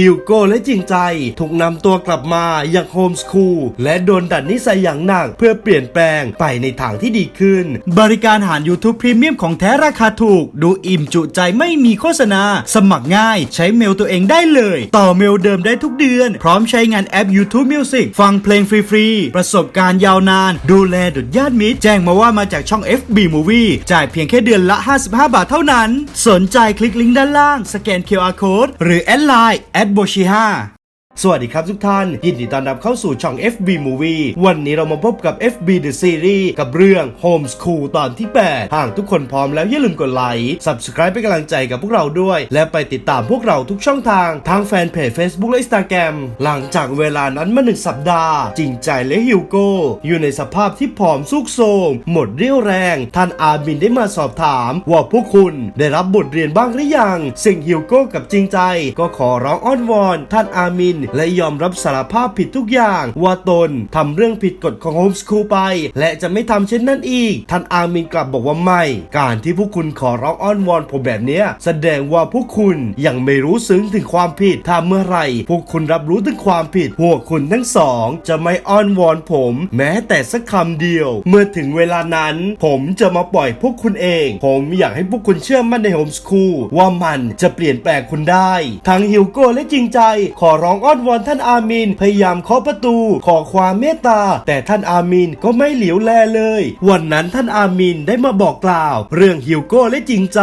ฮิวโก้และจริงใจถูกนำตัวกลับมาอย่างโฮมสคูลและโดนดัดนิสัยอย่างหนักเพื่อเปลี่ยนแปลงไปในทางที่ดีขึ้น บริการหาร YouTube พรีเมียมของแท้ราคาถูก ดูอิ่มจุใจไม่มีโฆษณา สมัครง่าย ใช้เมลตัวเองได้เลย ต่อเมลเดิมได้ทุกเดือน พร้อมใช้งานแอป YouTube Music ฟังเพลงฟรีๆ ประสบการณ์ยาวนาน ดูแลดุดญาติมิตรแจ้งมาว่ามาจากช่อง FB Movie จ่ายเพียงแค่เดือนละ 55 บาทเท่านั้น สนใจคลิกลิงก์ด้านล่างสแกน QR Code หรือแอดไลน์ดโบชิฮา สวัสดีครับทุกท่าน ยินดีต้อนรับเข้าสู่ช่อง FB Movie วันนี้เรามาพบกับ FB The Series กับเรื่อง Homeschool ตอนที่ 8 หากทุกคนพร้อมแล้วอย่าลืมกดไลค์ Subscribe เป็นกำลังใจกับพวกเราด้วย และไปติดตามพวกเราทุกช่องทาง ทางแฟนเพจ Facebook และ Instagram หลังจากเวลานั้นมาหนึ่งสัปดาห์ จริงใจและฮิวโก้ อยู่ในสภาพที่ผอมซุกโทมหมดเรี่ยวแรง ท่านอาบินได้มาสอบถาม ว่าพวกคุณได้รับบทเรียนบ้างหรือยัง สิ่งฮิวโก้กับจริงใจ ก็ขอร้องอ้อนวอนท่านอามินและยอมรับสารภาพผิดทุกอย่าง ว่าตนทำเรื่องผิดกฎของโฮมสคูลไป และจะไม่ทำเช่นนั้นอีก ท่านอามินกลับบอกว่าไม่ การที่พวกคุณขอร้องอ้อนวอนผมแบบนี้แสดงว่าพวกคุณยังไม่รู้ซึ้งถึงความผิด ถ้าเมื่อไหร่พวกคุณรับรู้ถึงความผิด พวกคุณทั้งสอง จะไม่อ้อนวอนผม แม้แต่สักคำเดียว เมื่อถึงเวลานั้น ผมจะมาปล่อยพวกคุณเอง ผมอยากให้พวกคุณเชื่อมั่นในโฮมสคูลว่ามันจะเปลี่ยนแปลงคุณได้ ทั้งฮิวโก้และจริงใจ ขอร้องอ้อนวอนท่านอามินพยายามเคาะประตูขอความเมตตา แต่ท่านอามินก็ไม่เหลียวแลเลย วันนั้นท่านอามินได้มาบอกกล่าว เรื่องฮิวโก้และจริงใจ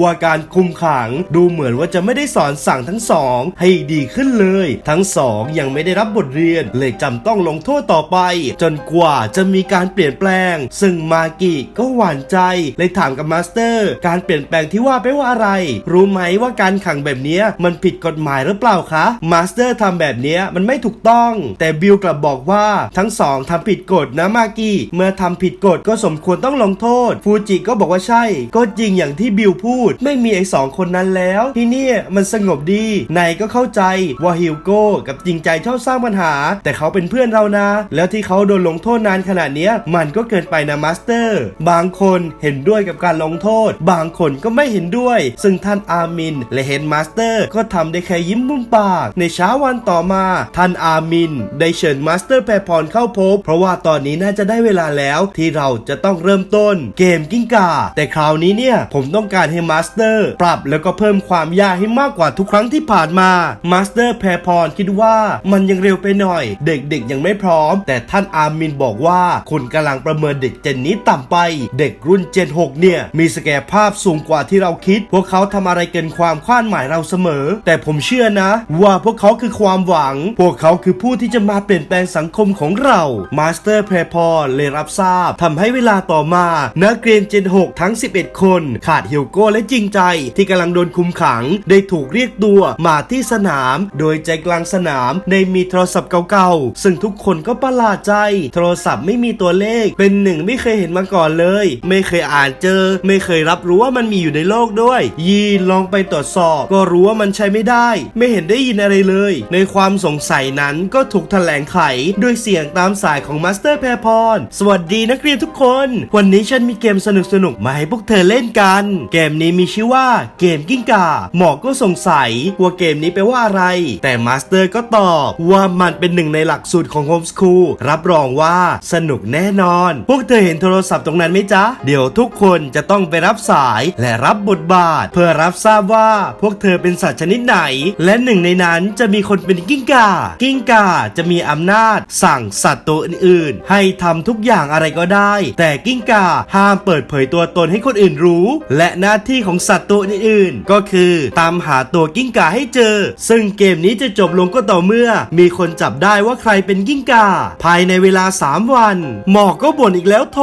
ว่าการคุมขังดูเหมือนว่าจะไม่ได้สอนสั่งทั้งสอง ให้ดีขึ้นเลย ทั้งสองยังไม่ได้รับบทเรียน เลยจำต้องลงโทษต่อไป จนกว่าจะมีการเปลี่ยนแปลง ซึ่งมากิก็หวั่นใจเลยถามกับมาสเตอร์ การเปลี่ยนแปลงที่ว่าไปว่าอะไร รู้ไหมว่าการขังแบบนี้มันผิดกฎหมายหรือเปล่าคะมาสเตอร์ทำแบบนี้มันไม่ถูกต้อง แต่บิลกลับบอกว่าทั้งสองทำผิดกฎนะมากิเมื่อทำผิดกฎก็สมควรต้องลงโทษ ฟูจิก็บอกว่าใช่ ก็จริงอย่างที่บิลพูด ไม่มีไอ้สองคนนั้นแล้ว ที่นี่มันสงบดีนายก็เข้าใจว่าฮิวโก้กับจริงใจชอบสร้างปัญหา แต่เขาเป็นเพื่อนเรานะ แล้วที่เขาโดนลงโทษนานขนาดนี้มันก็เกินไปนะมาสเตอร์ บางคนเห็นด้วยกับการลงโทษ บางคนก็ไม่เห็นด้วย ซึ่งท่านอามินและเฮดมาสเตอร์ก็ทำได้แค่ยิ้มมุมปาก ในเช้าวันต่อมาท่านอามิน ได้เชิญมาสเตอร์แพรพรเข้าพบ เพราะว่าตอนนี้น่าจะได้เวลาแล้วที่เราจะต้องเริ่มต้นเกมกิ้งก่าแต่คราวนี้เนี่ย ผมต้องการให้มาสเตอร์ปรับแล้วก็เพิ่มความยากให้มากกว่าทุกครั้งที่ผ่านมามาสเตอร์แพรพรคิดว่ามันยังเร็วไปหน่อย เด็กๆยังไม่พร้อม แต่ท่านอามินบอกว่าคุณกำลังประเมินเด็กเจนนี้ต่ำไป เด็กรุ่นเจน 6 เนี่ย มีศักยภาพสูงกว่าที่เราคิด พวกเขาทำอะไรเกินความคาดหมายเราเสมอ แต่ผมเชื่อนะ ว่าพวกเขาคือความหวัง พวกเขาคือผู้ที่จะมาเปลี่ยนแปลงสังคมของเรา มาสเตอร์แพรพรเลยรับทราบทำให้เวลาต่อมา นักเรียนเจน 6 ทั้ง 11 คน ขาดฮิวโก้และจริงใจ ที่กำลังโดนคุมขัง ได้ถูกเรียกตัวมาที่สนาม โดยใจกลางสนามในมีโทรศัพท์เก่าๆ ซึ่งทุกคนก็ประหลาดใจ โทรศัพท์ไม่มีตัวเลข เป็นหนึ่งไม่เคยเห็นมาก่อนเลย ไม่เคยอ่านเจอ ไม่เคยรับรู้ว่ามันมีอยู่ในโลกด้วย ยีนลองไปตรวจสอบ ก็รู้ว่ามันใช้ไม่ได้ ไม่เห็นได้ยินอะไรเลย ในความสงสัยนั้นก็ถูกแถลงไขด้วยเสียงตามสายของมาสเตอร์แพรพรสวัสดีนักเรียนทุกคน วันนี้ฉันมีเกมสนุกๆมาให้พวกเธอเล่นกัน เกมนี้มีชื่อว่าเกมกิ้งก่าหมอก็สงสัยว่าเกมนี้แปลว่าอะไร แต่มาสเตอร์ก็ตอบว่ามันเป็นหนึ่งในหลักสูตรของโฮมสคูลรับรองว่าสนุกแน่นอน พวกเธอเห็นโทรศัพท์ตรงนั้นไหมจ๊ะ เดี๋ยวทุกคนจะต้องไปรับสายและรับบทบาท เพื่อรับทราบว่าพวกเธอเป็นสัตว์ชนิดไหน และหนึ่งในนั้นจะมีคนเป็นกิ้งก่า กิ้งก่าจะมีอำนาจสั่งสัตว์ตัวอื่นๆ ให้ทำทุกอย่างอะไรก็ได้ แต่กิ้งก่าห้ามเปิดเผยตัวตนให้คนอื่นรู้ และหน้าที่ของสัตว์ตัวอื่นๆ ก็คือตามหาตัวกิ้งก่าให้เจอ ซึ่งเกมนี้จะจบลงก็ต่อเมื่อ มีคนจับได้ว่าใครเป็นกิ้งก่า ภายในเวลา 3 วัน หมอกก็บ่นอีกแล้วโถ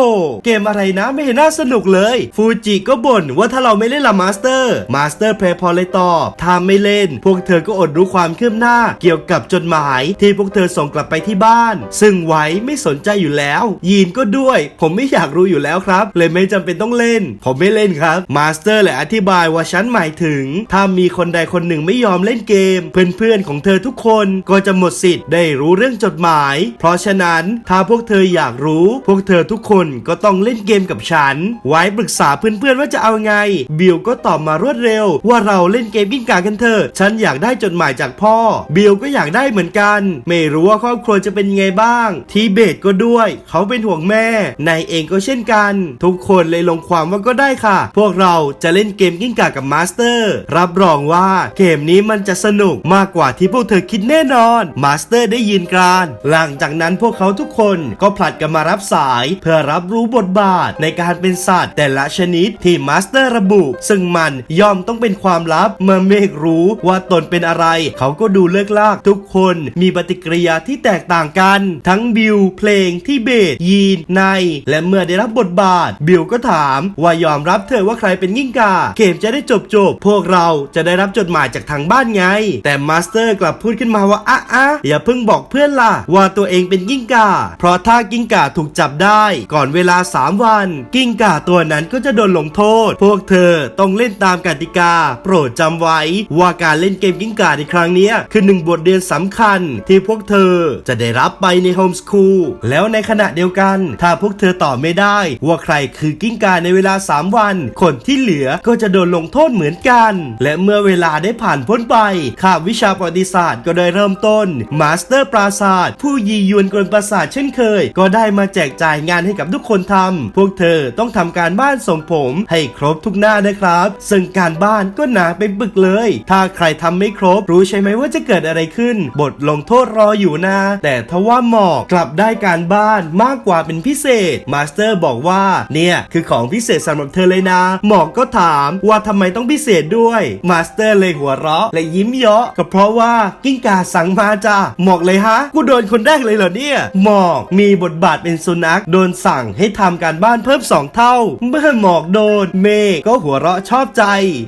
เกมอะไรนะไม่เห็นน่าสนุกเลย ฟูจิก็บ่นว่าถ้าเราไม่เล่นละมาสเตอร์มาสเตอร์เพลย์พอเลยตอบถ้าไม่เล่น พวกเธอก็อดรู้ความคืบหน้าเกี่ยวกับจดหมาย ที่พวกเธอส่งกลับไปที่บ้าน ซึ่งไว้ไม่สนใจอยู่แล้ว ยีนก็ด้วย ผมไม่อยากรู้อยู่แล้วครับ เลยไม่จำเป็นต้องเล่น ผมไม่เล่นครับมาสเตอร์เลยอธิบายว่าฉันหมายถึง ถ้ามีคนใดคนหนึ่งไม่ยอมเล่นเกม เพื่อนๆของเธอทุกคนก็จะหมดสิทธิ์ได้รู้เรื่องจดหมาย เพราะฉะนั้นถ้าพวกเธออยากรู้ พวกเธอทุกคนก็ต้องเล่นเกมกับฉัน ไว้ปรึกษาเพื่อนๆว่าจะเอาไง บิลก็ตอบมารวดเร็ว ว่าเราเล่นเกมกิ้งก่ากันเถอะฉันอยากได้จดหมายจากพ่อบลก็อยากได้เหมือนกัน ไม่รู้ว่าครอบครัวจะเป็นไงบ้าง ทีเบตก็ด้วย เขาเป็นห่วงแม่นายเองก็เช่นกัน ทุกคนเลยลงความว่าก็ได้ค่ะ พวกเราจะเล่นเกมกิ้งก่ากับมาสเตอร์รับรองว่าเกมนี้มันจะสนุกมากกว่าที่พวกเธอคิดแน่นอน มาสเตอร์ได้ยินกรานหลังจากนั้นพวกเขาทุกคนก็ผลัดกันมารับสาย เพื่อรับรู้บทบาทในการเป็นสัตว์ แต่ละชนิดที่มาสเตอร์ระบุ ซึ่งมันย่อมต้องเป็นความลับเมื่อเมฆรู้ว่าตนเป็นอะไร เขาก็ดูเลิกลากทุกคนมีปฏิกิริยาที่แตกต่างกัน ทั้งบิลเพลงที่เบสยีนไนและเมื่อได้รับบทบาท บิลก็ถาม ว่ายอมรับเธอว่าใครเป็นยิ่งกาเกมจะได้จบจบพวกเราจะได้รับจดหมายจากทางบ้านไง แต่มาสเตอร์กลับพูดขึ้นมาว่าอะอะอย่าเพิ่งบอกเพื่อนล่ะ ว่าตัวเองเป็นกิ้งก่าเพราะถ้ากิ้งก่าถูกจับได้ ก่อนเวลา 3 วัน กิ้งก่าตัวนั้นก็จะโดนลงโทษ พวกเธอต้องเล่นตามกติกา โปรดจำไว้ว่าการเล่นเกมกิ้งก่าในครั้งนี้คือหนึ่งบทเรียนสำคัญที่พวกเธอจะได้รับไปในโฮมสคูลแล้วในขณะเดียวกัน ถ้าพวกเธอตอบไม่ได้ ว่าใครคือกิ้งก่าในเวลา 3 วัน คนที่เหลือก็จะโดนลงโทษเหมือนกัน และเมื่อเวลาได้ผ่านพ้นไปคาวิชาประวัติศาสตร์ก็ได้เริ่มต้น มาสเตอร์ปราศาสตร์ผู้ยียวนกลนประสาทเช่นเคย ก็ได้มาแจกจ่ายงานให้กับทุกคนทำพวกเธอต้องทำการบ้านส่งผมให้ครบทุกหน้านะครับ ซึ่งการบ้านก็หนาเป็นปึกเลย ถ้าใครทำไม่ครบรู้ใช่ไหมว่าจะเกิดอะไรขึ้น บทลงโทษรออยู่นะ แต่ทว่าหมอกกลับได้การบ้านมากกว่าเป็นพิเศษ มาสเตอร์บอกว่า เนี่ยคือของพิเศษสำหรับเธอเลยนะ หมอกก็ถามว่าทำไมต้องพิเศษด้วย มาสเตอร์เลยหัวเราะและยิ้มเยาะก็เพราะว่ากิ้งก่าสั่งมาจ้ะหมอกเลยฮะ กูโดนคนแรกเลยเหรอเนี่ย หมอกมีบทบาทเป็นสุนัข โดนสั่งให้ทำการบ้านเพิ่มสองเท่า เมื่อหมอกโดน เมฆก็หัวเราะชอบใจ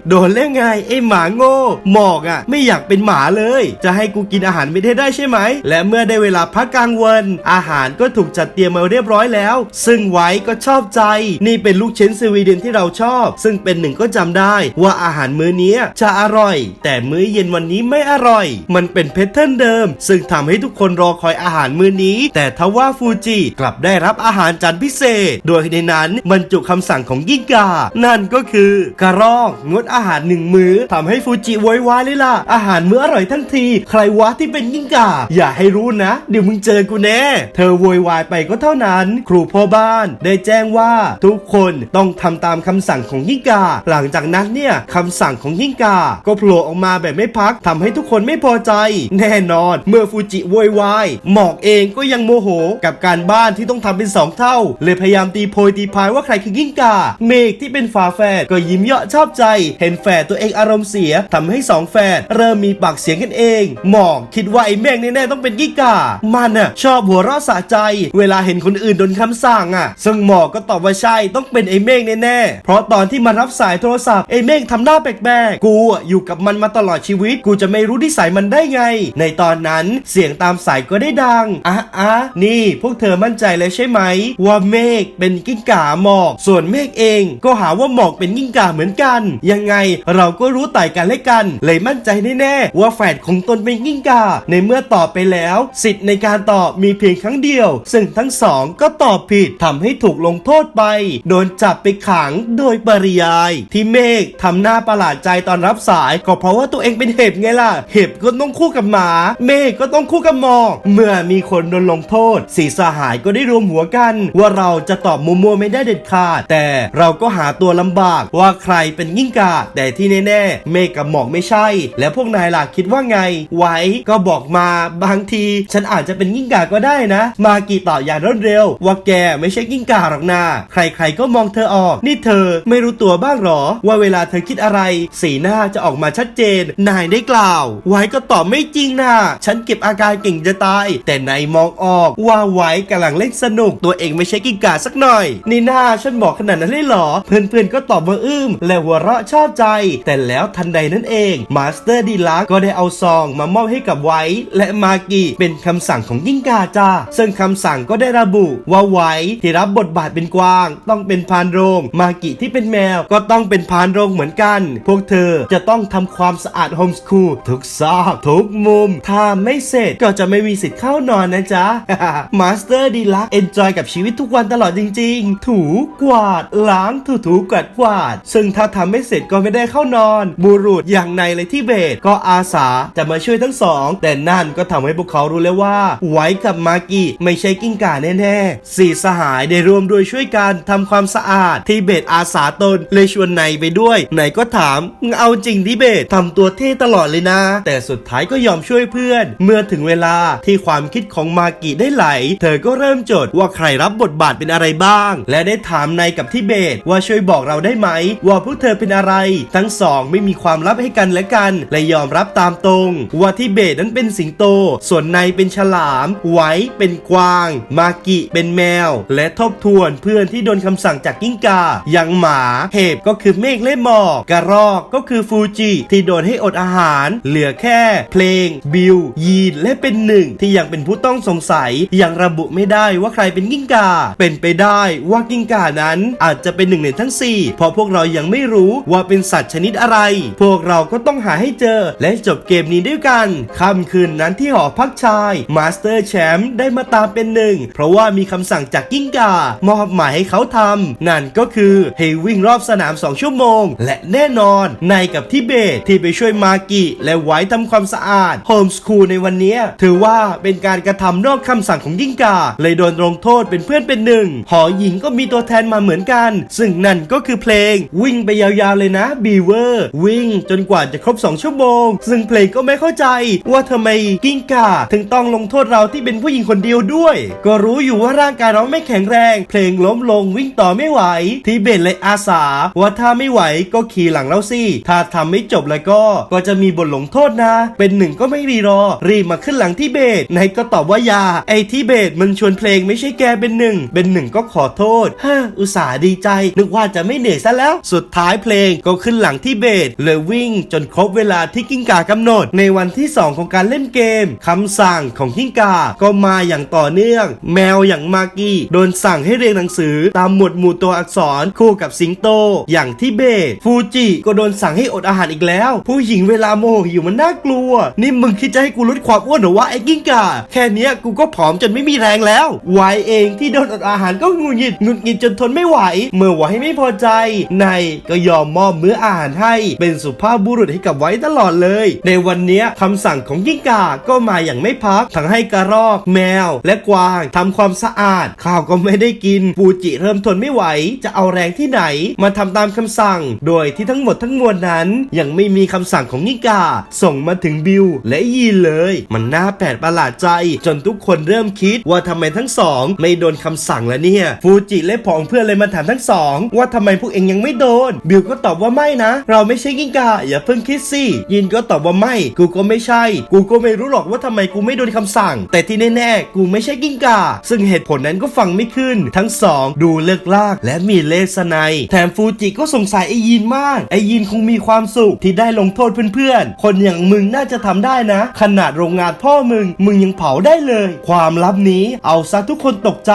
โดนเล่นไงไอ้หมาโง่ หมอกอะ ไม่อยากเป็นหมาเลย จจะให้กูกินอาหารไม่ได้ได้ใช่ไหม และเมื่อได้เวลาพักกลางวัน อาหารก็ถูกจัดเตรียมมาเรียบร้อยแล้ว ซึ่งไว้ก็ชอบใจ นี่เป็นลูกชิ้นสวีเดนที่เราชอบ ซึ่งเป็นหนึ่งก็จำได้ ว่าอาหารมื้อนี้จะอร่อย แต่มื้อเย็นวันนี้ไม่อร่อย มันเป็นแพทเทิร์นเดิม ซึ่งทำให้ทุกคนรอคอยอาหารมื้อนี้ แต่ทว่าฟูจิกลับได้รับอาหารจานพิเศษ โดยในนั้นบรรจุคำสั่งของยิ่งกา นั่นก็คือกระรอกงดอาหารหนึ่งมื้อทำให้ฟูจิโวยวายเลยล่ะ อาหารมื้ออร่อยทั้งทีใครวะที่เป็นยิ่งกาอย่าให้รู้นะ เดี๋ยวมึงเจอกูแน่ เธอโวยวายไปก็เท่านั้น ครูพ่อบ้านได้แจ้งว่าทุกคนต้องทำตามคำสั่งของยิ่งกาหลังจากนั้นเนี่ยคำสั่งของยิ่งกาก็โผล่ออกมาแบบไม่พักทำให้ทุกคนไม่พอใจ แน่นอน เมื่อฟูจิโวยวายหมอกเองก็ยังโมโหกับการบ้านที่ต้องทำเป็นสองเท่า เลยพยายามตีโพยตีพายว่าใครคือยิ่งกาเมฆที่เป็นฝาแฝดก็ยิ้มเยาะชอบใจ เห็นแฝดตัวเองอารมณ์เสียทำให้สองแฝดเริ่มมีปากเสียงกันเองมอกคิดว่าไอ้เมฆแน่ๆต้องเป็นยิ่งกา มันน่ะชอบหัวเราะสะใจ เวลาเห็นคนอื่นโดนคำสั่งอะ ซึ่งหมอกก็ตอบว่าใช่ต้องเป็นไอ้เมฆแน่ๆ เพราะตอนที่มารับสายโทรศัพท์ไอ้เมฆทำหน้าแปลกๆ กูอยู่กับมันมาตลอดชีวิต กูจะไม่รู้นิสัยมันได้ไง ในตอนนั้นเสียงตามสายก็ได้ดังอะอะนี่พวกเธอมั่นใจเลยใช่ไหม ว่าเมฆเป็นกิ้งก่าหมอก ส่วนเมฆเองก็หาว่าหมอกเป็นกิ้งก่าเหมือนกัน ยังไงเราก็รู้ไต่กันและกัน เลยมั่นใจแน่ๆว่าแฝดของตนเป็นกิ้งก่าในเมื่อตอบไปแล้ว สิทธิ์ในการตอบมีเพียงครั้งเดียว ซึ่งทั้งสองก็ตอบผิดทำให้ถูกลงโทษไป โดนจับไปขังโดยปริยาย ที่เมฆทำหน้าประหลาดใจตอนรับสายก็เพราะว่าตัวเองเป็นเห็บไงล่ะ เห็บก็ต้องคู่กับหมา เมฆก็ต้องคู่กับหมอกเมื่อมีคนโดนลงโทษสีสหายก็ได้รวมหัวกัน ว่าเราจะตอบมัวๆไม่ได้เด็ดขาดแต่เราก็หาตัวลำบากว่าใครเป็นยิ่งกาแต่ที่แน่ๆ เมฆกับหมอกไม่ใช่ แล้วพวกนายล่ะคิดว่าไงไว้ก็บอกมาบางที ฉันอาจจะเป็นยิ่งก่าก็ได้นะ มากี่ต่ออย่างรวดเร็ว ว่าแกไม่ใช่ยิ่งก่าหรอกนาใครๆก็มองเธอออก นี่เธอไม่รู้ตัวบ้างหรอ ว่าเวลาเธอคิดอะไร สีหน้าจะออกมาชัดเจน นายได้กล่าว ไว้ก็ตอบไม่จริงนะฉันเก็บอาการเก่งจะตาย แต่นายมองออก ว่าไว้กำลังเล่นสนุก ตัวเองไม่ใช่กิ้งก่าสักหน่อย นี่หน้าฉันบอกขนาดนั้นเลยหรอ เพื่อนๆก็ตอบว่าอึ้มและหัวเราะชอบใจ แต่แล้วทันใดนั้นเอง มาสเตอร์ดีลักก็ได้เอาซององมามอบให้กับไว้และมากิเป็นคำสั่งของกิ้งกาจ้าซึ่งคำสั่งก็ได้ระบุว่าไว้ที่รับบทบาทเป็นกวาง ต้องเป็นพานโรง มากิที่เป็นแมวก็ต้องเป็นพานโรงเหมือนกัน พวกเธอจะต้องทำความสะอาดโฮมสคูลทุกซอกทุกมุม ถ้าไม่เสร็จก็จะไม่มีสิทธิ์เข้านอนนะจ๊ะมาสเตอร์ดีลักเอนจอยกับชีวิตทุกวันตลอดจริง ๆ ถูกวาดล้างถูถูกวาดกวาด ซึ่งถ้าทำไม่เสร็จก็ไม่ได้เข้านอน บุรุษอย่างในเลยที่เบสก็อาสาจะมาช่วยทั้งสอง แต่นั่นก็ทำให้พวกเขารู้แล้วว่า ไว้กับมากิไม่ใช่กิ้งก่าแน่ๆสี่สหายได้ร่วมด้วยช่วยกันทำความสะอาดที่เบสอาสาตนเลยชวนในไปด้วยไหนก็ถามมึงเอาจริงที่เบสทำตัวเท่ตลอดเลยนะ แต่สุดท้ายก็ยอมช่วยเพื่อน เมื่อถึงเวลาที่ความคิดของมากิได้ไหล เธอก็เริ่มจดว่าใครรับบทบาทเป็นอะไรบ้าง และได้ถามนายกับที่เบสว่าช่วยบอกเราได้ไหม ว่าพวกเธอเป็นอะไร ทั้งสองไม่มีความลับให้กันและกัน และยอมรับตามตรงว่าที่เบสนั้นเป็นสิงโต ส่วนในเป็นฉลาม ไว้เป็นกวาง มากิเป็นแมว และทบทวนเพื่อนที่โดนคำสั่งจากกิ้งกา อย่างหมา เห็บก็คือเมฆและหมอกกระรอกก็คือฟูจิที่โดนให้อดอาหาร เหลือแค่ เพลง บิล ยีน และเป็นหนึ่ง ที่ยังเป็นผู้ต้องสงสัยยังระบุไม่ได้ว่าใครเป็นกิ้งกา เป็นไปได้ว่ากิ้งกานั้นอาจจะเป็นหนึ่งในทั้ง 4 เพราะพวกเรายังไม่รู้ว่าเป็นสัตว์ชนิดอะไร พวกเราก็ต้องหาให้เจอและจบเกมนี้ด้วยกันค่ำคืนนั้นที่หอพักชายมาสเตอร์แชมป์ได้มาตามเป็นหนึ่ง เพราะว่ามีคำสั่งจากกิ้งกามอบหมายให้เขาทำ นั่นก็คือให้วิ่งรอบสนาม 2 ชั่วโมง และแน่นอนในกับที่เบสที่ไปช่วยมากิและไว้ทำความสะอาดโฮมสคูลในวันนี้ถือว่าเป็นการกระทำนอกคำสั่งของกิ้งกา เลยโดนลงโทษเป็นเพื่อนเป็นหนึ่งหอหญิงก็มีตัวแทนมาเหมือนกัน ซึ่งนั่นก็คือเพลง วิ่งไปยาวๆเลยนะบีเวอร์วิ่งจนกว่าจะครบ 2 ชั่วโมง ซึ่งเพลงก็ไม่เข้าใจว่าทำไมกิ้งกาถึงต้องลงโทษเราที่เป็นผู้หญิงคนเดียวด้วย ก็รู้อยู่ว่าร่างกายเราไม่แข็งแรง เพลงล้มลงวิ่งต่อไม่ไหว ทีเบตเลยอาสา ว่าถ้าไม่ไหวก็ขี่หลังเราสิถ้าทำไม่จบแล้วก็ก็จะมีบทลงโทษนะ เป็นหนึ่งก็ไม่รีรอ รีบมาขึ้นหลังที่เบตนายก็ตอบว่ายา ไอ้ที่เบตมันชวนเพลงไม่ใช่แกเป็นหนึ่งเป็นหนึ่งก็ขอโทษฮ่าอุตส่าห์ดีใจ นึกว่าจะไม่เหนื่อยซะแล้ว สุดท้ายเพลงก็ขึ้นหลังที่เบตเลยวิ่งจนครบเวลาที่กิ้งกากำหนดในวันที่ 2 ของการเล่นเกมคำสั่งของกิ้งกา ก็มาอย่างต่อเนื่อง แมวอย่างมากี้โดนสั่งให้เรียนหนังสือตามหมวดหมู่ตัวอักษรคู่กับสิงโต อย่างที่เบตฟูจิก็โดนสั่งให้อดอาหารอีกแล้ว ผู้หญิงเวลาโมโหหิวมันน่ากลัว นี่มึงคิดจะให้กูลดความอ้วนหรอวะไอ้กิ้งกาแค่เนี้ยกูก็ผอมจนไม่มีแรงแล้วไวายเองที่โดนอดอาหารก็งุดหงิดงุดหงิดจนทนไม่ไหว เมื่อไว้ไม่พอใจในก็ยอมมอบมื้ออาหารให้เป็นสุภาพบุรุษให้กับไว้ตลอดเลย ในวันเนี้ยคำสั่งของกิ้งกาก็มาอย่างไม่พักทั้งให้กระรอก แมว และกวางทำความสะอาด ข้าวก็ไม่ได้กิน ปูจิเริ่มทนไม่ไหว จะเอาแรงที่ไหน มาทำตามคำสั่ง โดยที่ทั้งหมดทั้งมวลนั้น ยังไม่มีคำสั่งของนิกาส่งมาถึงบิวและยีนเลย มันน่าแปลกประหลาดใจ จนทุกคนเริ่มคิดว่าทำไมทั้งสอง ไม่โดนคำสั่งแล้วเนี่ยฟูจิและผองเพื่อนเลยมาถามทั้งสองว่าทำไมพวกเองยังไม่โดน บิวก็ตอบว่าไม่นะ เราไม่ใช่กิ้งกาอย่าเพิ่งคิดสิยินก็ตอบว่าไม่กูก็ไม่ใช่ กูก็ไม่รู้หรอกว่าทำไมกูไม่โดนคำสั่ง แต่ที่แน่ๆ กูไม่ใช่กิ้งก่า ซึ่งเหตุผลนั้นก็ฟังไม่ขึ้น ทั้งสองดูเลิกลาก และมีเลสไนแถมฟูจิก็สงสัยไอยินมาก ไอยินคงมีความสุขที่ได้ลงโทษเพื่อนๆ คนอย่างมึงน่าจะทำได้นะ ขนาดโรงงานพ่อมึง มึงยังเผาได้เลย ความลับนี้เอาซะทุกคนตกใจ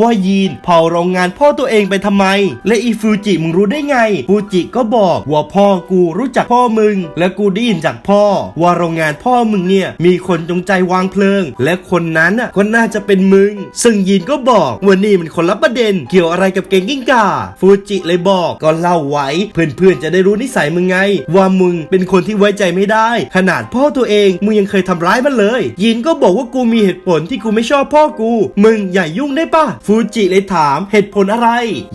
ว่ายีนเผาโรงงานพ่อตัวเองไปทำไม และอีฟูจิมึงรู้ได้ไง ฟูจิก็บอกว่าพ่อกูรู้จักพ่อมึง และกูได้ยินจากพ่อว่าโรงงานพ่อมึงเนี่ยมีคนจงใจวางเพลิง และคนนั้นน่ะก็น่าจะเป็นมึง ซึ่งยีนก็บอกว่านี่มันคนละประเด็น เกี่ยวอะไรกับเกงกิ้งก่าฟูจิเลยบอกก็เล่าไว้ เพื่อนๆจะได้รู้นิสัยมึงไง ว่ามึงเป็นคนที่ไว้ใจไม่ได้ ขนาดพ่อตัวเองมึงยังเคยทำร้ายมันเลย ยินก็บอกว่ากูมีเหตุผลที่กูไม่ชอบพ่อกู มึงอย่ายุ่งได้ปะฟูจิเลยถามเหตุผลอะไร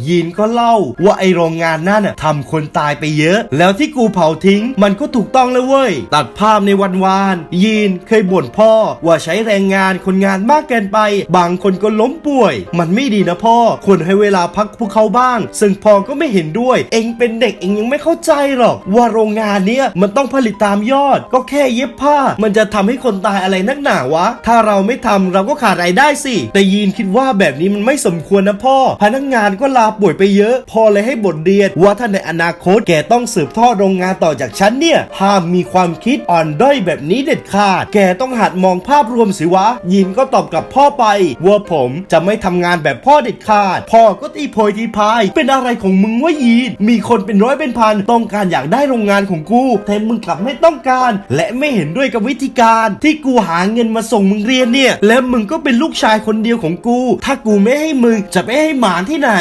ยินก็เล่าว่าไอโรงงานนั่นน่ะทำคนตายไปเยอะ แล้วที่กูเผาทิ้ง มันก็ถูกต้องแล้วเว้ยตัดภาพในวันวาน ยีนเคยบ่นพ่อว่าใช้แรงงานคนงานมากเกินไป บางคนก็ล้มป่วย มันไม่ดีนะพ่อควรให้เวลาพักพวกเขาบ้าง ซึ่งพ่อก็ไม่เห็นด้วย เองเป็นเด็กเองยังไม่เข้าใจหรอก ว่าโรงงานเนี้ยมันต้องผลิตตามยอด ก็แค่เย็บผ้า มันจะทำให้คนตายอะไรนักหนาวะ ถ้าเราไม่ทำเราก็ขาดรายได้สิ แต่ยีนคิดว่าแบบนี้มันไม่สมควรนะพ่อ พนักงานก็ลาป่วยไปเยอะ พ่อเลยให้บทเรียนว่าถ้าในอนาคตแกต้องสืบทอดโรงงานต่อจากฉันเนี่ยห้ามมีความคิดอ่อนด้อยแบบนี้เด็ดขาด แกต้องหัดมองภาพรวมสิวะ ยินก็ตอบกับพ่อไป ว่าผมจะไม่ทำงานแบบพ่อเด็ดขาด พ่อก็ตีโพยทีพาย เป็นอะไรของมึงวะยีน มีคนเป็นร้อยเป็นพัน ต้องการอยากได้โรงงานของกู แต่มึงกลับไม่ต้องการ และไม่เห็นด้วยกับวิธีการ ที่กูหาเงินมาส่งมึงเรียนเนี่ย และมึงก็เป็นลูกชายคนเดียวของกู ถ้ากูไม่ให้มึงจะไปให้หมานที่ไหน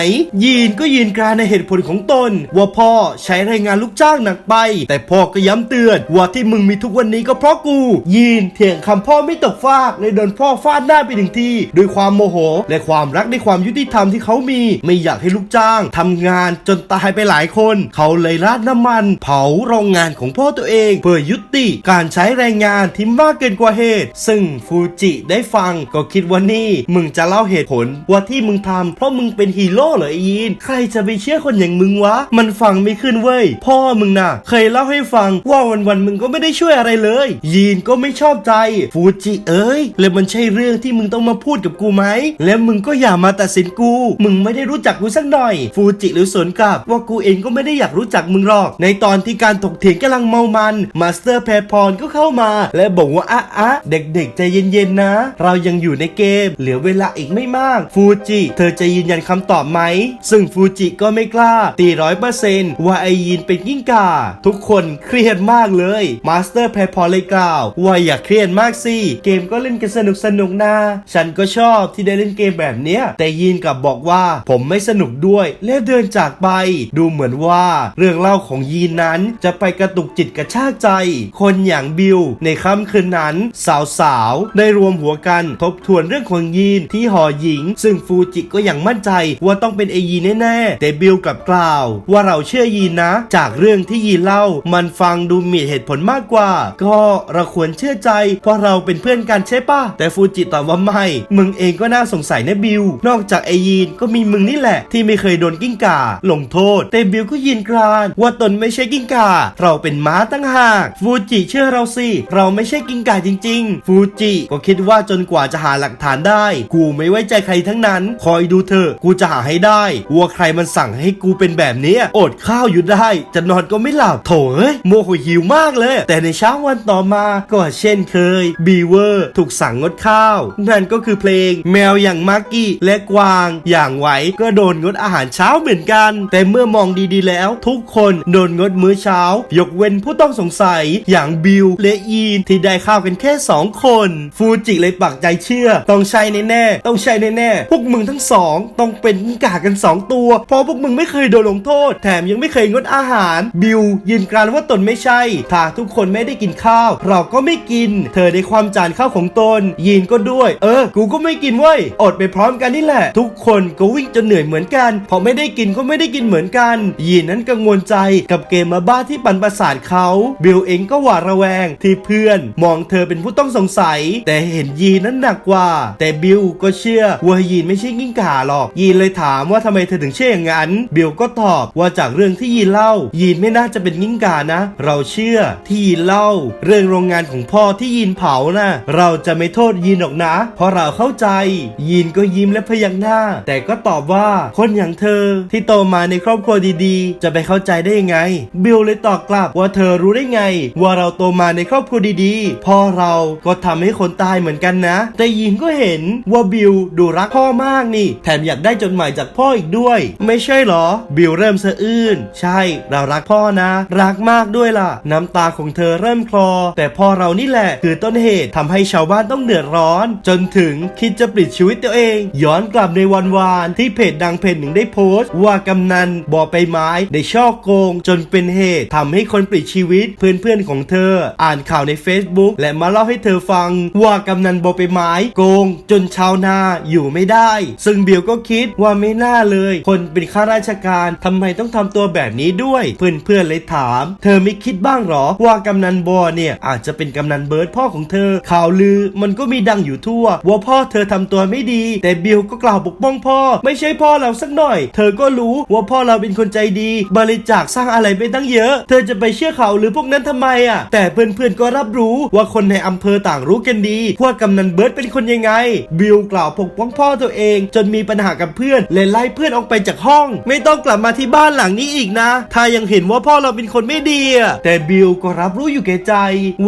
ยีนก็ยืนกรานในเหตุผลของตน ว่าพ่อใช้แรงงานลูกจ้างหนักไป แต่พ่อก็ย้ำเตือนว่าที่มึงมีทุกวันนี้ก็เพราะกู ยีนเถียงคำพ่อไม่ตกฟากเลยโดนพ่อฟาดหน้าไปถึงที่ด้วยความโมโห และความรักในความยุติธรรมที่เขามี ไม่อยากให้ลูกจ้างทำงานจนตายไปหลายคน เขาเลยราดน้ำมัน เผาโรงงานของพ่อตัวเอง เพื่อยุติการใช้แรงงานที่มากเกินกว่าเหตุ ซึ่งฟูจิได้ฟังก็คิดว่านี่มึงจะเล่าเหตุผลว่าที่มึงทำเพราะมึงเป็นฮีโร่เหรอไอยีน ใครจะไปเชื่อคนอย่างมึงวะ มันฟังไม่ขึ้นเว้ยพ่อมึงน่ะเคยเล่าให้ฟังว่าวันๆมึงก็ไม่ได้ช่วยอะไรเลย ยีนก็ไม่ชอบใจ ฟูจิเอ้ยแล้วมันใช่เรื่องที่มึงต้องมาพูดกับกูไหม และมึงก็อย่ามาตัดสินกู มึงไม่ได้รู้จักกูสักหน่อย ฟูจิหรือสวนกลับ ว่ากูเองก็ไม่ได้อยากรู้จักมึงหรอก ในตอนที่การถกเถียงกำลังเมามัน มาสเตอร์แพรพรก็เข้ามา และบอกว่าอะอะเด็กๆใจเย็นๆนะ เรายังอยู่ในเกม เหลือเวลาอีกไม่มาก ฟูจิ เธอจะยืนยันคำตอบไหม ซึ่งฟูจิก็ไม่กล้าตีร้อยเปอร์เซนต์ว่าไอยีนเป็นยิ่งก่าทุกคนเครียดมากเลย มาสเตอร์แพรพรเลยกล่าวว่าอย่าเครียดมากสิ เกมก็เล่นกันสนุกสนุกนะฉันก็ชอบที่ได้เล่นเกมแบบเนี้ย แต่ยีนกลับบอกว่าผมไม่สนุกด้วยและเดินจากไป ดูเหมือนว่าเรื่องเล่าของยีนนั้นจะไปกระตุกจิตกระชากใจ คนอย่างบิลในค่ำคืนนั้น สาวๆ ได้รวมหัวกันทบทวนเรื่องของยีนที่หอหญิง ซึ่งฟูจิก็ยังมั่นใจว่าต้องเป็นไอยีนแน่ๆ แต่บิลกลับกล่าว ว่าเราเชื่อยีนนะ จากเรื่องที่ยีนเล่า มันฟังดูมีเหตุผลมากกว่าก็เราควรเชื่อใจเพราะเราเป็นเพื่อนกันใช่ปะแต่ฟูจิตอบว่าไม่ มึงเองก็น่าสงสัยนะบิลนอกจากไอยีนก็มีมึงนี่แหละ ที่ไม่เคยโดนกิ้งก่าลงโทษ แต่บิลก็ยินกราน ว่าตนไม่ใช่กิ้งก่า เราเป็นม้าตั้งหาก ฟูจิเชื่อเราสิ เราไม่ใช่กิ้งก่าจริง ๆ ฟูจิก็คิดว่าจนกว่าจะหาหลักฐานได้ กูไม่ไว้ใจใครทั้งนั้น คอยดูเถอะกูจะหาให้ได้ ว่าใครมันสั่งให้กูเป็นแบบนี้อดข้าวอยู่ได้ จะนอนก็ไม่หลับ โถเอ้ยโมโหหิวมากเลย แต่ในเช้าวันต่อมาก็เช่นเคยบีเวอร์ถูกสั่งงดข้าว นั่นก็คือเพลง แมวอย่างมากกี้และกวาง อย่างไหวก็โดนงดอาหารเช้าเหมือนกัน แต่เมื่อมองดีๆแล้ว ทุกคนโดนงดมื้อเช้า ยกเว้นผู้ต้องสงสัยอย่างบิลและยีนที่ได้ข้าวกันแค่สองคน ฟูจิเลยปักใจเชื่อ ต้องใช่แน่ๆต้องใช่แน่ๆพวกมึงทั้งสองต้องเป็นกงก่ากันสองตัว เพราะพวกมึงไม่เคยโดนลงโทษ แถมยังไม่เคยงดอาหาร บิลยืนกรานว่าตนไม่ใช่ถ้าทุกคนไม่ได้กินข้าว เราก็ไม่กิน เธอได้ความจานข้าวของตน ยีนก็ด้วย เออ กูก็ไม่กินเว้ย อดไปพร้อมกันนี่แหละ ทุกคนก็วิ่งจนเหนื่อยเหมือนกันพอไม่ได้กินก็ไม่ได้กินเหมือนกัน ยีนนั้นกังวลใจกับเกมมาบ้าที่ปั่นประสาทเขา บิลเองก็หวาดระแวงที่เพื่อน มองเธอเป็นผู้ต้องสงสัย แต่เห็นยีนนั้นหนักกว่า แต่บิลก็เชื่อว่ายีนไม่ใช่กิ้งก่าหรอก ยีนเลยถามว่าทำไมเธอถึงเชื่ออย่างนั้น บิลก็ตอบว่าจากเรื่องที่ยีนเล่า ยีนไม่น่าจะเป็นกิ้งก่านะ เราเชื่อที่ยีนเล่าเรื่องโรงงานของพ่อที่ยีนเผานะ่ะเราจะไม่โทษยีนหรอกนะ เพราะเราเข้าใจยีนก็ยิ้มและพยักหน้า แต่ก็ตอบว่าคนอย่างเธอ ที่โตมาในครอบครัวดีๆ จะไปเข้าใจได้ยังไง บิลเลยตอบกลับว่าเธอรู้ได้ไง ว่าเราโตมาในครอบครัวดีๆ พ่อเราก็ทำให้คนตายเหมือนกันนะ แต่ยีนก็เห็นว่าบิลดูรักพ่อมากนี่ แถมอยากได้จดหมายจากพ่ออีกด้วย ไม่ใช่เหรอ บิลเริ่มสะอื้น ใช่ เรารักพ่อนะ รักมากด้วยล่ะ น้ำตาของเธอเริ่มคลอ แต่พ่อเรานี่แหละคือต้นเหตุทำให้ชาวบ้านต้องเดือดร้อน จนถึงคิดจะปลิดชีวิตตัวเอง ย้อนกลับในวันวานที่เพจดังเพจหนึ่งได้โพสต์ ว่ากำนันบ่อไปไม้ได้ช่อโกง จนเป็นเหตุทำให้คนปลิดชีวิตเพื่อนๆของเธอ อ่านข่าวใน Facebook และมาเล่าให้เธอฟัง ว่ากำนันบ่อไปไม้โกง จนชาวนาอยู่ไม่ได้ ซึ่งเบิลก็คิดว่าไม่น่าเลย คนเป็นข้าราชการทำไมต้องทำตัวแบบนี้ด้วย เพื่อนๆเลยถาม เธอไม่คิดบ้างหรอ ว่ากำนันบอเนี่ยอาจจะเป็นกำนันเบิร์ดพ่อของเธอ ข่าวลือมันก็มีดังอยู่ทั่ว ว่าพ่อเธอทำตัวไม่ดี แต่บิลก็กล่าวปกป้องพ่อ ไม่ใช่พ่อเราสักหน่อย เธอก็รู้ว่าพ่อเราเป็นคนใจดี บริจาคสร้างอะไรไปตั้งเยอะ เธอจะไปเชื่อข่าวหรือพวกนั้นทำไมอะ แต่เพื่อนๆก็รับรู้ว่าคนในอำเภอต่างรู้กันดีว่ากำนันเบิร์ดเป็นคนยังไง บิลกล่าวปกป้องพ่อตัวเอง จนมีปัญหากับเพื่อนเลยไล่เพื่อนออกไปจากห้อง ไม่ต้องกลับมาที่บ้านหลังนี้อีกนะ ถ้ายังเห็นว่าพ่อเราเป็นคนไม่ดีแต่บิลก็รับรู้อยู่แก่ใจ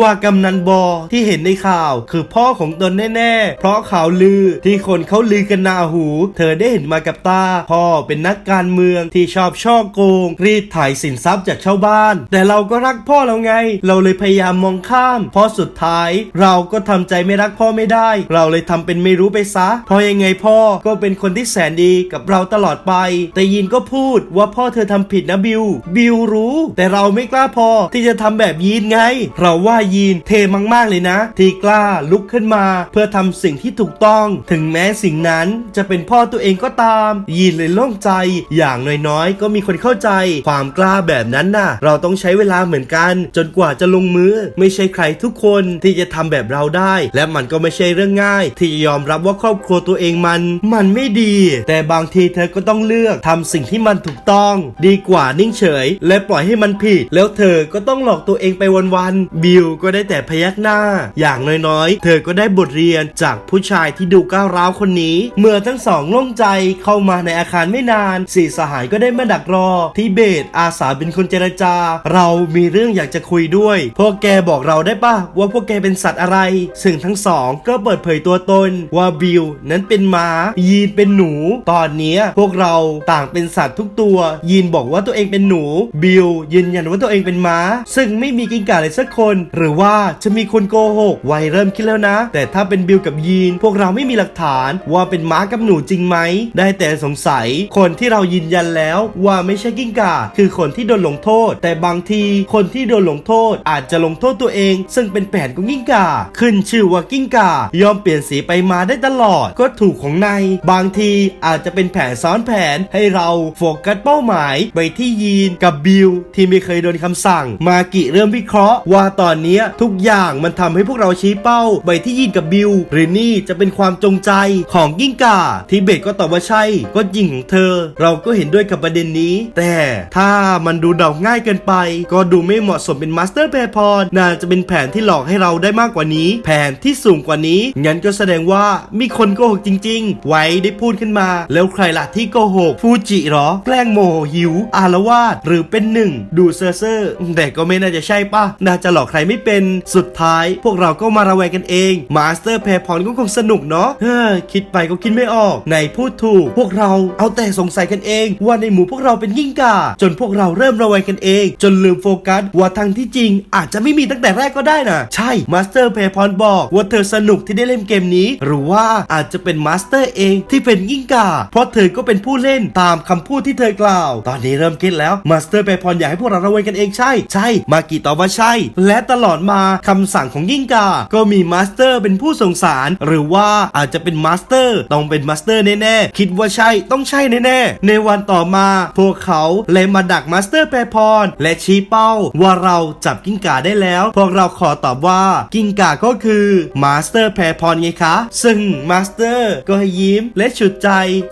ว่ากำนันบอที่เห็นในข่าว คือพ่อของตนแน่ๆ เพราะข่าวลือที่คนเขาลือกันหนาหู เธอได้เห็นมากับตา พ่อเป็นนักการเมืองที่ชอบช่อโกง รีดถ่ายสินทรัพย์จากชาวบ้าน แต่เราก็รักพ่อเราไง เราเลยพยายามมองข้าม เพราะสุดท้าย เราก็ทำใจไม่รักพ่อไม่ได้ เราเลยทำเป็นไม่รู้ไปซะ เพราะยังไงพ่อก็เป็นคนที่แสนดีกับเราตลอดไป แต่ยินก็พูดว่าพ่อเธอทำผิดนะบิว บิวรู้ แต่เราไม่กล้าพอที่จะทำแบบยีนไงเราว่ายีนเทมากๆเลยนะ ที่กล้าลุกขึ้นมา เพื่อทำสิ่งที่ถูกต้อง ถึงแม้สิ่งนั้นจะเป็นพ่อตัวเองก็ตาม ยีนเลยโล่งใจ อย่างน้อยๆ ก็มีคนเข้าใจ ความกล้าแบบนั้นน่ะ เราต้องใช้เวลาเหมือนกัน จนกว่าจะลงมือ ไม่ใช่ใครทุกคนที่จะทำแบบเราได้ และมันก็ไม่ใช่เรื่องง่าย ที่จะยอมรับว่าครอบครัวตัวเองมัน มันไม่ดี แต่บางทีเธอก็ต้องเลือกทำสิ่งที่มันถูกต้อง ดีกว่านิ่งเฉย และปล่อยให้มันผิด แล้วเธอก็ต้องหลอกตัวเองไปวันบิลก็ได้แต่พยักหน้า อย่างน้อยๆ เธอก็ได้บทเรียนจากผู้ชายที่ดูก้าวร้าวคนนี้ เมื่อทั้งสองโล่งใจเข้ามาในอาคารไม่นานสี่สหายก็ได้มาดักรอ ที่เบสอาสาเป็นคนเจรจา เรามีเรื่องอยากจะคุยด้วย พวกแกบอกเราได้ปะว่าพวกแกเป็นสัตว์อะไร ซึ่งทั้งสองก็เปิดเผยตัวตนว่าบิลนั้นเป็นม้า ยีนเป็นหนู ตอนนี้พวกเราต่างเป็นสัตว์ทุกตัว ยีนบอกว่าตัวเองเป็นหนู บิลยืนยันว่าตัวเองเป็นม้า ซึ่งไม่มีกิ้งก่าเลยสักคน หรือว่าจะมีคนโกหกไวยเริ่มคิดแล้วนะ แต่ถ้าเป็นบิลกับยีน พวกเราไม่มีหลักฐานว่าเป็นม้ากับหนูจริงไหม ได้แต่สงสัย คนที่เรายืนยันแล้วว่าไม่ใช่กิ้งก่าคือคนที่โดนลงโทษ แต่บางทีคนที่โดนลงโทษอาจจะลงโทษตัวเอง ซึ่งเป็นแผนของกิ้งก่าขึ้นชื่อว่ากิ้งก่ายอมเปลี่ยนสีไปมาได้ตลอด ก็ถูกของใน บางทีอาจจะเป็นแผนซ้อนแผนให้เราโฟกัสเป้าหมายไปที่ยีนกับบิลที่ไม่เคยโดนคำสั่ง มากิเริ่มวิเคราะห์ว่าตอนนี้ทุกอย่างมันทำให้พวกเราชี้เป้าไปที่ยีนกับบิลหรือนี่จะเป็นความจงใจของกิ้งก่าที่เบสก็ตอบว่าใช่ ก็จริงของเธอ เราก็เห็นด้วยกับประเด็นนี้ แต่ถ้ามันดูเดาง่ายเกินไป ก็ดูไม่เหมาะสมเป็นมาสเตอร์แพรพรน่าจะเป็นแผนที่หลอกให้เราได้มากกว่านี้ แผนที่สูงกว่านี้งั้นก็แสดงว่ามีคนโกหกจริง ๆ ไว้ได้พูดขึ้นมา แล้วใครล่ะที่โกหกฟูจิหรอ แกล้งโมหหิว อารวาสหรือเป็นหนึ่งดูเซอร์เซอร์แต่ก็ไม่น่าจะใช่ปะน่าจะหลอกใครไม่เป็นสุดท้าย พวกเราก็มาระแวงกันเองมาสเตอร์แพรพรก็คงสนุกเนาะเฮ้อคิดไปก็คิดไม่ออกไหนพูดถูก พวกเราเอาแต่สงสัยกันเอง ว่าในหมู่พวกเราเป็นยิ่งก่าจนพวกเราเริ่มระแวงกันเอง จนลืมโฟกัสว่าทางที่จริง อาจจะไม่มีตั้งแต่แรกก็ได้นะใช่มาสเตอร์แพรพรบอกว่าเธอสนุกที่ได้เล่นเกมนี้ หรือว่าอาจจะเป็นมาสเตอร์เองที่เป็นยิ่งก่าเพราะเธอก็เป็นผู้เล่นตามคำพูดที่เธอกล่าว ตอนนี้เริ่มคิดแล้วมาสเตอร์แพรพรอยากให้พวกเราระแวงกันเองใช่ ใช่มากี่ตอบว่าใช่และตลอดมาคำสั่งของยิ่งก่าก็มีมาสเตอร์เป็นผู้ส่งสาร หรือว่าอาจจะเป็นมาสเตอร์ต้องเป็นมาสเตอร์แน่ๆ คิดว่าใช่ต้องใช่แน่ๆ ในวันต่อมา พวกเขาเลยมาดักมาสเตอร์แพรพร และชี้เป้า ว่าเราจับกิ้งก่าได้แล้ว พวกเราขอตอบว่ากิ้งก่าก็คือมาสเตอร์แพรพรไงคะ ซึ่งมาสเตอร์ก็ให้ยิ้มและฉุดใจ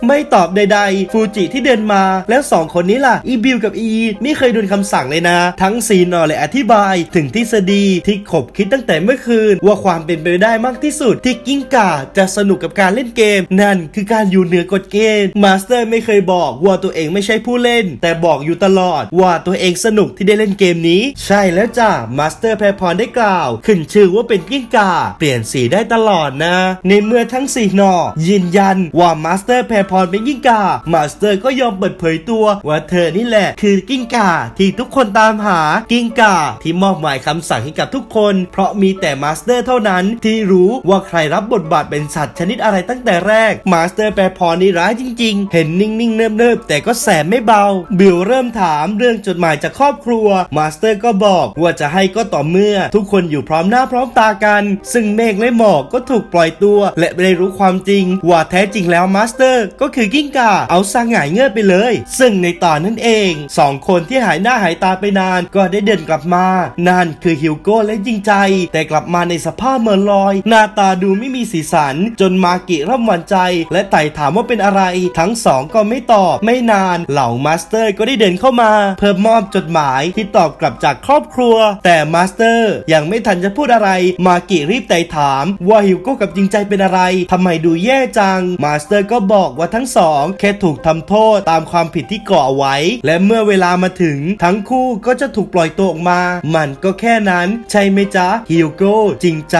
ไม่ตอบใดๆ ฟูจิที่เดินมาแล้วสองคนนี้ล่ะอีบิวกับอีไม่เคยโดนคำสั่งเลยนะ ทั้งซีนอและอธิบายถึงทฤษฎีที่ขบคิดตั้งแต่เมื่อคืน ว่าความเป็นไปได้มากที่สุด ที่กิ้งก่าจะสนุกกับการเล่นเกม นั่นคือการอยู่เหนือกฎเกณฑ์มาสเตอร์ไม่เคยบอกว่าตัวเองไม่ใช่ผู้เล่น แต่บอกอยู่ตลอดว่าตัวเองสนุกที่ได้เล่นเกมนี้ ใช่แล้วจ้ามาสเตอร์แพรพรได้กล่าว ขึ้นชื่อว่าเป็นกิ้งก่า เปลี่ยนสีได้ตลอดนะ ในเมื่อทั้งสี่นอยืนยันว่ามาสเตอร์แพรพรเป็นกิ้งก่ามาสเตอร์ก็ยอมเปิดเผยตัว ว่าเธอนี่แหละ คือกิ้งก่าที่ทุกคนตามหากิ้งก่าที่มอบหมายคำสั่งให้กับทุกคน เพราะมีแต่มาสเตอร์เท่านั้นที่รู้ว่าใครรับบทบาทเป็นสัตว์ชนิดอะไรตั้งแต่แรก มาสเตอร์แปรพรนี่ร้ายจริง ๆ เห็นนิ่งๆเนิบๆแต่ก็แสบไม่เบา บิลเริ่มถามเรื่องจดหมายจากครอบครัว มาสเตอร์ก็บอกว่าจะให้ก็ต่อเมื่อ ทุกคนอยู่พร้อมหน้าพร้อมตากัน ซึ่งเมฆและหมอกก็ถูกปล่อยตัว และไม่ได้รู้ความจริง ว่าแท้จริงแล้วมาสเตอร์ ก็คือกิ้งก่าเอาสร้างหงายเงือไปเลย ซึ่งในตอนนั้นเองสองคนที่หายหน้าหายตาไปนานก็ได้เดินกลับมานั่นคือฮิวโก้และจริงใจ แต่กลับมาในสภาพเมินลอย หน้าตาดูไม่มีสีสัน จนมากิเริ่มหวั่นใจ และไต่ถามว่าเป็นอะไร ทั้งสองก็ไม่ตอบ ไม่นานเหล่ามาสเตอร์ก็ได้เดินเข้ามา เพิ่มมอบจดหมายที่ตอบกลับจากครอบครัว แต่มาสเตอร์ยังไม่ทันจะพูดอะไร มากิรีบไต่ถามว่าฮิวโก้กับจริงใจเป็นอะไรทำไมดูแย่จัง มาสเตอร์ก็บอกว่าทั้งสอง แค่ถูกทำโทษตามความผิดที่ก่อไว้ และเมื่อเวลามาถึงทั้งคู่ก็จะถูกปล่อยตัวออกมา มันก็แค่นั้น ใช่ไหมจ๊ะฮิวโก้จริงใจ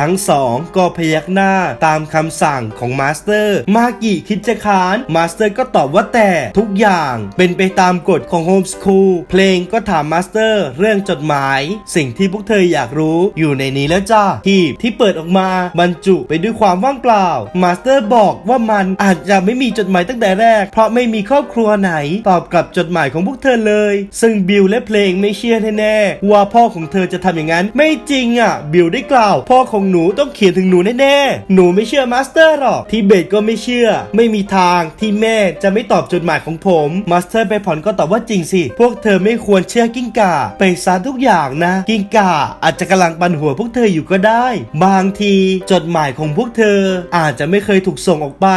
ทั้งสองก็พยักหน้าตามคำสั่งของมาสเตอร์ มากิคิดจะค้านมาสเตอร์ก็ตอบว่าแต่ทุกอย่างเป็นไปตามกฎของโฮมสคูลเพลงก็ถามมาสเตอร์เรื่องจดหมาย สิ่งที่พวกเธออยากรู้อยู่ในนี้แล้วจ้าหีบที่เปิดออกมาบรรจุไปด้วยความว่างเปล่า มาสเตอร์บอกว่ามันอาจจะไม่มีจดหมายตั้งแต่แรก เพราะไม่มีครอบครัวไหน ตอบกลับจดหมายของพวกเธอเลย ซึ่งบิลและเพลงไม่เชื่อแน่ๆว่าพ่อของเธอจะทำอย่างนั้น ไม่จริงอะ บิลได้กล่าว พ่อของหนูต้องเขียนถึงหนูแน่ๆ หนูไม่เชื่อมาสเตอร์หรอก ที่เบตก็ไม่เชื่อ ไม่มีทางที่แม่จะไม่ตอบจดหมายของผม มาสเตอร์ไปผ่อนก็ตอบว่าจริงสิ พวกเธอไม่ควรเชื่อกิ้งก่า ไปซะทุกอย่างนะ กิ้งก่าอาจจะกำลังปันหัวพวกเธออยู่ก็ได้ บางทีจดหมายของพวกเธอ อาจจะไม่เคยถูกส่งออกไป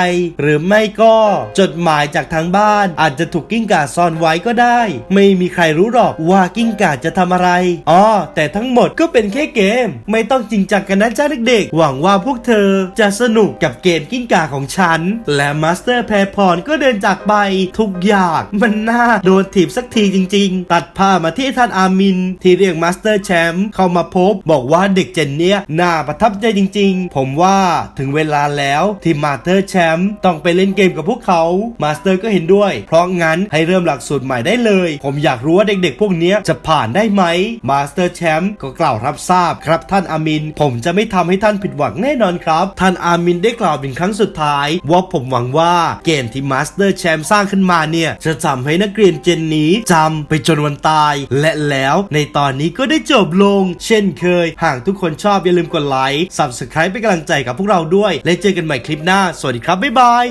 หรือไม่ก็จดหมายจากทางบ้าน อาจจะถูกกิ้งก่าซ่อนไว้ก็ได้ ไม่มีใครรู้หรอกว่ากิ้งก่าจะทำอะไรอ๋อแต่ทั้งหมดก็เป็นแค่เกม ไม่ต้องจริงจังกันนะจ้าเด็กๆ หวังว่าพวกเธอจะสนุกกับเกมกิ้งก่าของฉัน และมาสเตอร์แพรพรก็เดินจากไปทุกอย่างมันน่าโดนถีบสักทีจริง ๆ ตัดผ้ามาที่ท่านอามิน ที่เรียกมาสเตอร์แชมป์เข้ามาพบ บอกว่าเด็กเจนเนี้ยน่าประทับใจจริง ๆ ผมว่าถึงเวลาแล้วที่มาสเตอร์แชมป์ต้องไปเล่นเกมกับพวกเขามาสเตอร์ก็เห็นด้วย เพราะงั้นให้เริ่มหลักสูตรใหม่ได้เลย ผมอยากรู้ว่าเด็กๆ พวกนี้จะผ่านได้ไหมมาสเตอร์แชมป์ก็กล่าวรับทราบครับท่านอามิน ผมจะไม่ทำให้ท่านผิดหวังแน่นอนครับ ท่านอามินได้กล่าวเป็นครั้งสุดท้าย ว่าผมหวังว่าเกมที่มาสเตอร์แชมป์สร้างขึ้นมาเนี่ย จะทำให้นักเรียนเจนนี้จำไปจนวันตาย และแล้วในตอนนี้ก็ได้จบลง เช่นเคย หากทุกคนชอบอย่าลืมกดไลค์ subscribe เป็นกำลังใจกับพวกเราด้วย และเจอกันใหม่คลิปหน้า สวัสดีครับ บ๊ายบาย